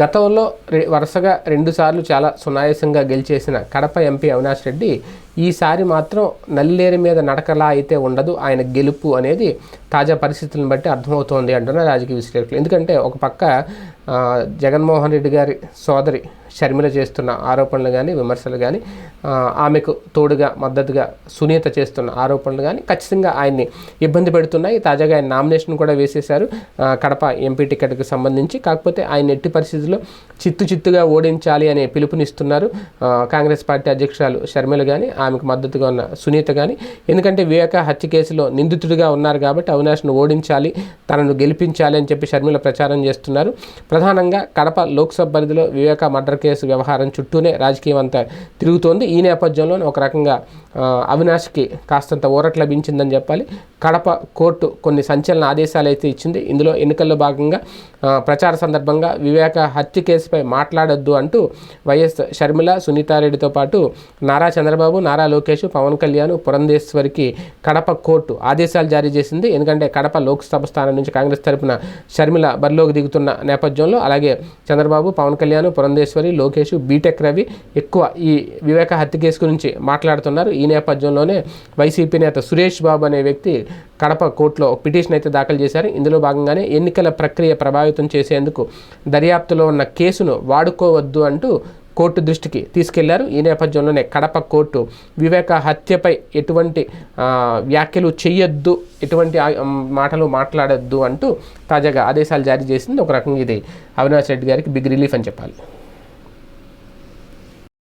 గతంలో వరుసగా రెండుసార్లు చాలా సునాయాసంగా గెలిచేసిన కడప ఎంపీ అవినాష్ రెడ్డి ఈసారి మాత్రం నల్లేరు మీద నడకలా అయితే ఉండదు. ఆయన గెలుపు అనేది తాజా పరిస్థితులను బట్టి అర్థమవుతోంది అంటున్నారు రాజకీయ విశ్లేషకులు. ఎందుకంటే ఒక పక్క జగన్మోహన్ రెడ్డి గారి సోదరి షర్మిల చేస్తున్న ఆరోపణలు కానీ విమర్శలు కానీ ఆమెకు తోడుగా మద్దతుగా సునీత చేస్తున్న ఆరోపణలు కానీ ఖచ్చితంగా ఆయన్ని ఇబ్బంది పెడుతున్నాయి. తాజాగా ఆయన నామినేషన్ కూడా వేసేశారు. కడప ఎంపీ టికెట్కి సంబంధించి. కాకపోతే ఆయన ఎట్టి పరిస్థితుల్లో చిత్తు చిత్తుగా ఓడించాలి అనే పిలుపునిస్తున్నారు. కాంగ్రెస్ పార్టీ అధ్యక్షురాలు షర్మిల కానీ ఆమెకు మద్దతుగా ఉన్న సునీత కానీ ఎందుకంటే వివేక హత్య కేసులో నిందితుడిగా ఉన్నారు కాబట్టి అవినాష్ను ఓడించాలి తనను గెలిపించాలి అని చెప్పి షర్మిల ప్రచారం చేస్తున్నారు. ప్రధానంగా కడప లోక్సభ పరిధిలో వివేక మర్డర్ కేసు వ్యవహారం చుట్టూనే రాజకీయం అంతా తిరుగుతోంది. ఈ నేపథ్యంలో ఒక రకంగా అవినాష్కి కాస్తంత ఊరట లభించిందని చెప్పాలి. కడప కోర్టు కొన్ని సంచలన ఆదేశాలు అయితే ఇచ్చింది. ఇందులో ఎన్నికల్లో భాగంగా ప్రచార సందర్భంగా వివేక హత్య కేసుపై మాట్లాడొద్దు అంటూ వైఎస్ షర్మిల సునీతారెడ్డితో పాటు నారా చంద్రబాబు నారా లోకేష్ పవన్ కళ్యాణ్ పురంధేశ్వరికి కడప కోర్టు ఆదేశాలు జారీ చేసింది. ఎందుకంటే కడప లోక్సభ స్థానం నుంచి కాంగ్రెస్ తరపున షర్మిల బరిలోకి దిగుతున్న నేపథ్యంలో అలాగే చంద్రబాబు పవన్ కళ్యాణ్ పురంధేశ్వరి లోకేష్ బీటెక్ రవి ఎక్కువ ఈ వివేక హత్య కేసు గురించి మాట్లాడుతున్నారు. ఈ నేపథ్యంలోనే వైసీపీ నేత సురేష్ బాబు అనే వ్యక్తి కడప కోర్టులో పిటిషన్ అయితే దాఖలు చేశారు. ఇందులో భాగంగానే ఎన్నికల ప్రక్రియ ప్రభావితం చేసేందుకు దర్యాప్తులో ఉన్న కేసును వాడుకోవద్దు అంటూ కోర్టు దృష్టికి తీసుకెళ్ళారు. ఈ నేపథ్యంలోనే కడప కోర్టు వివేక హత్యపై ఎటువంటి వ్యాఖ్యలు చేయొద్దు ఎటువంటి మాటలు మాట్లాడొద్దు అంటూ తాజాగా ఆదేశాలు జారీ చేసింది. ఒక రకంగా ఇది అవినాష్ రెడ్డి గారికి బిగ్ రిలీఫ్ అని చెప్పాలి.